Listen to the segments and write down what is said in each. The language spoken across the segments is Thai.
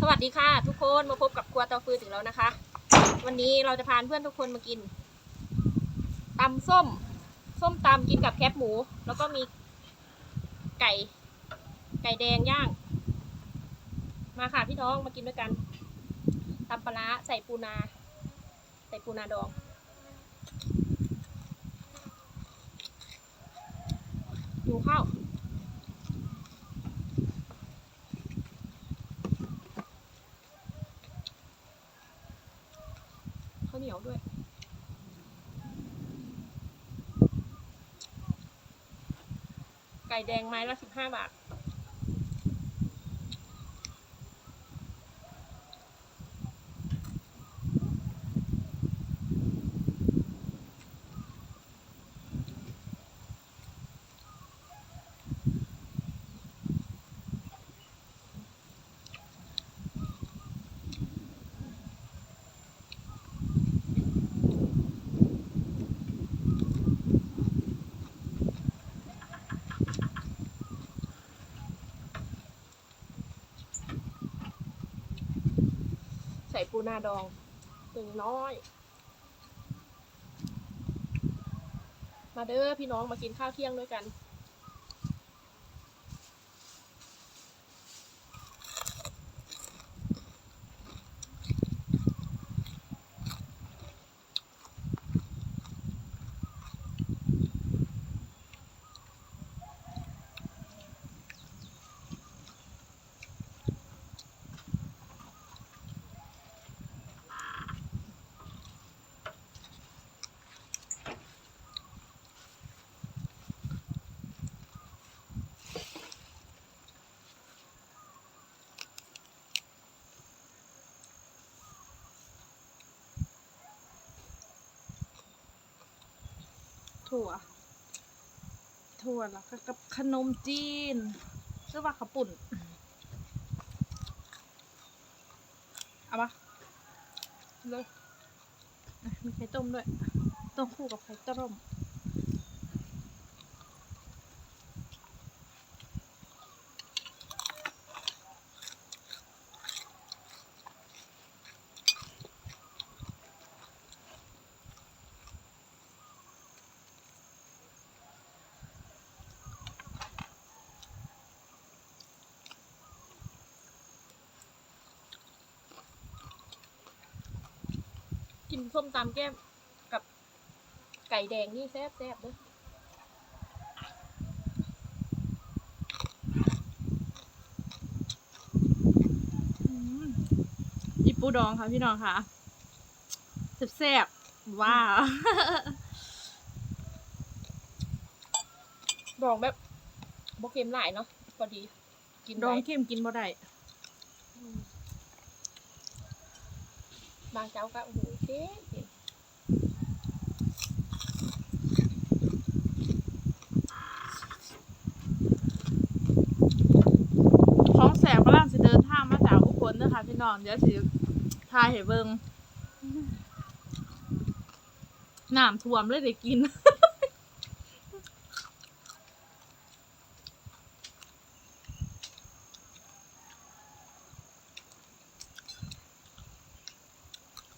สวัสดีค่ะ ทุกคนมาพบกับครัวเตาฟืนถึงแล้วนะคะ วันนี้เราจะพาเพื่อนทุกคนมากินตำส้ม ส้มตำกินกับแคบหมู แล้วก็มีไก่ ไก่แดงย่าง มาค่ะพี่น้องมากินด้วยกันตำปลาใส่ปูนา ใส่ปูนาดองดูข้าวข้าวเหนียวด้วย ไก่ แดงไม้ละสิบห้าบาท ใส่ปูนาดองตึงน้อย มาเด้อพี่น้องมากินข้าวเที่ยงด้วยกัน ถั่ว ถั่วแล้วก็กับขนมจีนหรือว่าขปุ่นเอาปะเลยมีไข่ต้มด้วย ต้องคู่กับไข่ต้ม กินส้มตำแก้มกับไก่แดงนี่แซ่บแซ่บๆเด้ออืมอีปูดองค่ะพี่น้องค่ะแซ่บๆว้าวดองแบบบเค็มหลายเนาะพอดี กินดองได้เข้มกินบ่ได้อืมบางเจ้าก็โอ้โห เจ๊เจ๊ของแสบกำลังสิเดินทางมาจากอุบลน,นะคะพี่น้องเดี๋ยวสิทายให้เบิ่งน้ำท่วมเลยได้กิน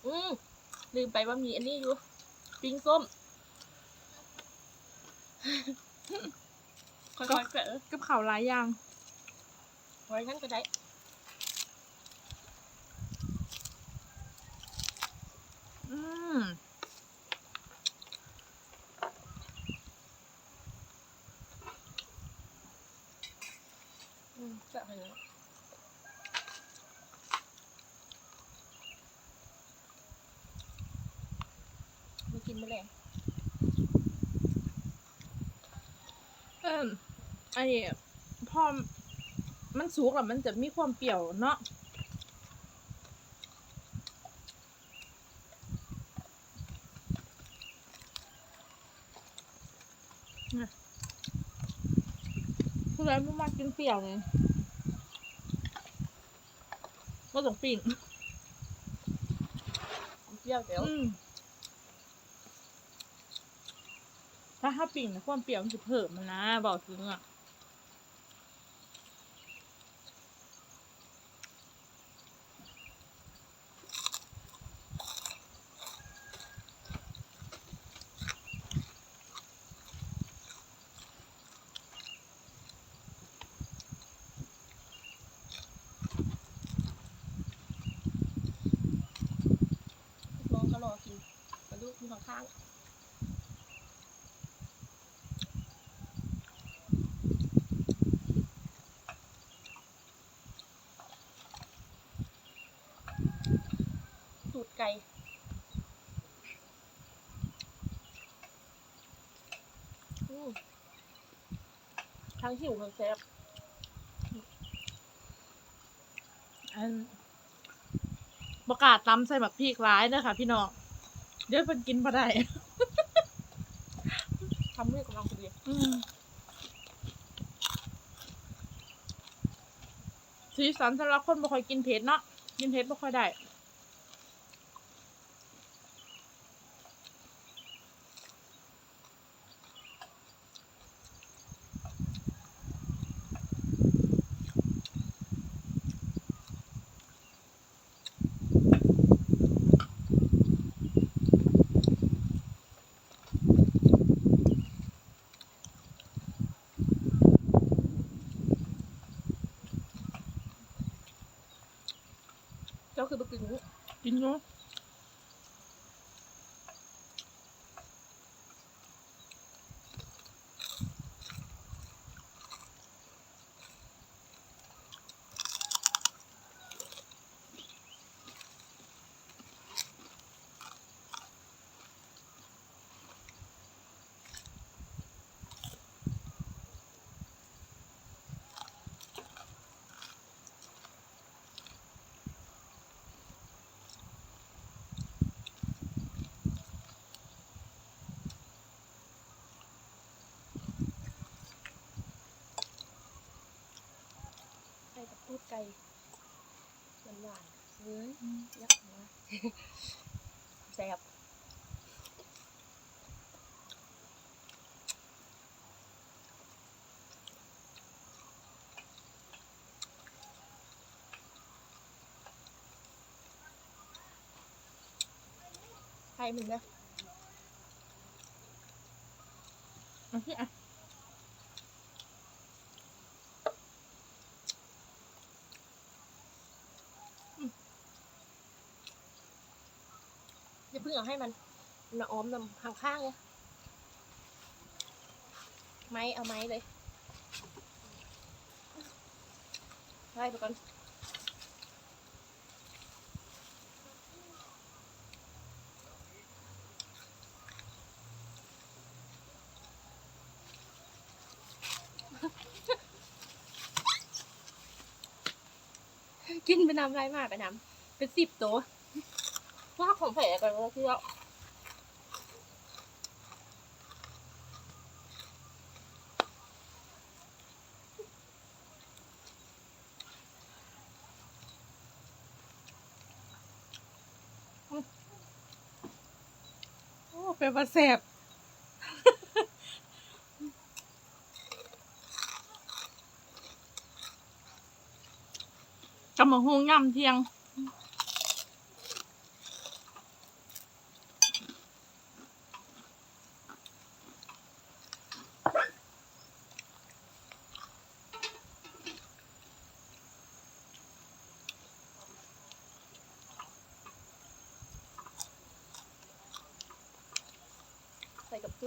อืม ลืมไปว่ามีอันนี้อยู่ปิ้งส้มค่อยๆเกะกับข้าวหลายอย่างไว้นั่นก็ได้อืม อืมจะให้แล้ว มากินแมลงเออไอ้พอมันสุกแล้วมันจะมีความเปรี้ยวเนาะน่ะคือแล้วมันมากินเปรี้ยวเลยก็ต้องปิ้งเปรี้ยวเดี๋ยว อืมถ้า ถ้าปิ่งนะความเปรี้ยวมันจะเพิ่มมันนะบอกถึงอะ ก่อืม ทั้งหิวทั้งแซ่บอันประกล้าศตำใส่หมักพริกร้ายเด้อค่ะพี่น้องเดี๋ยวเพิ่นกินบ่ได้ ทำให้กำลังพอดีอืมสีสันสำหรับคนบ่ค่อยกินเผ็ดเนาะกินเผ็ดบ่ค่อยได้ จ้าคือไปกินกินเนาะ ใส่ ไก่หวานหวานเฮ้ยยักษ์มาแซ่บไข่มึงนะเอาสิอะ อย่าเพิ่งเอาให้มันมันอ้อมนำข้างข้างๆเลยไม้เอาไม้เลยไล่ไปก่อนกินไปนำไรมากไปนำเป็นสิบตัว ว่าของแผลกันก็คือว่า嗯โอ้เป็นว่าแซ่บกำมะฮงย่ำเที่ยง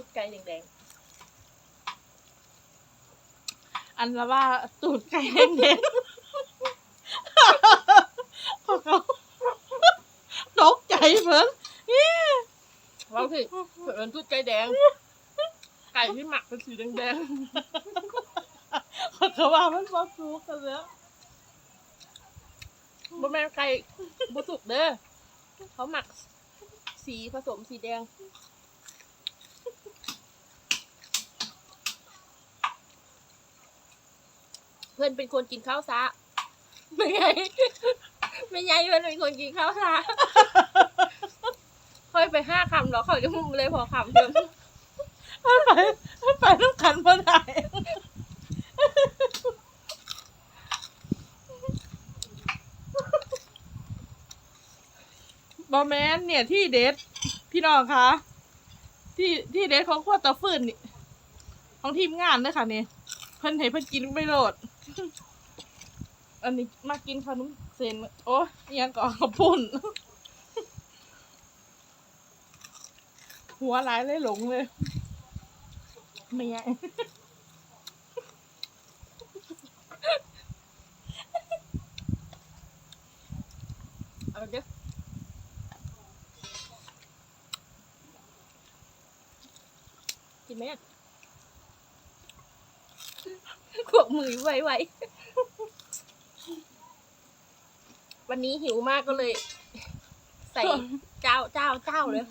ชุดไก่แดงอันละว่าตูดไก่เด็กๆพอเขาตกใจเพิ่นๆว่าสิเผื่อเป็นชุดไก่แดง ไก่ที่หมักเป็นสีแดงพอเขาว่ามันบ่สุกกันแล้วๆบ่แม่นไก่บุสุกเด้อเขาหมักสีผสมสีแดง เพื่อนเป็นคนกินข้าวซะไม่ไงไม่ไงเพื่อนเป็นคนกินข้าวซะค่อยไปห้าคำแล้วเขาจะมุมเลยพอคำเดิมมันไปมันไปต้องกันบ่ได้บอแมนเนี่ยที่เด็ดพี่น้องคะ ที่ที่เด็ดของขั้วตาฟืนนี่ของทีมงานเด้อค่ะเนี่ยเพิ่นให้เพิ่นกินไม่โหลด อันนี้มากินขนมเซนโอ้ยังก่อขปุ่น หัวร้ายเลยหลงเลยไม่ใช่เอาเด้กินไหมขวบมือไวๆ วันนี้หิวมากก็เลย ใส่เจ้าเจ้าเจ้าเลย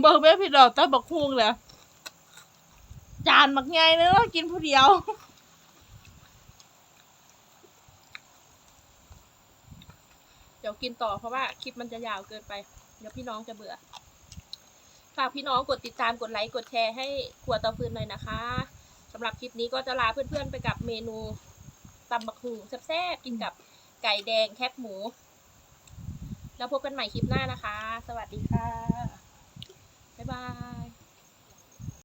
เบิร์แม่พี่ดอกต้นบักฮุงเลยจานบักไงเนอะกินผู้เดียว เดี๋ยวกินต่อเพราะว่าคลิปมันจะยาวเกินไป เดี๋ยวพี่น้องจะเบื่อ ฝากพี่น้องกดติดตามกดไลค์กดแชร์ให้ครัวเตาฟืนหน่อยนะคะสำหรับคลิปนี้ก็จะลาเพื่อนๆไปกับเมนูตำบักหุ่งแซ่บๆกินกับ ไก่แดงแคบหมู แล้วพบกันใหม่คลิปหน้านะคะ สวัสดีค่ะ บ๊ายบาย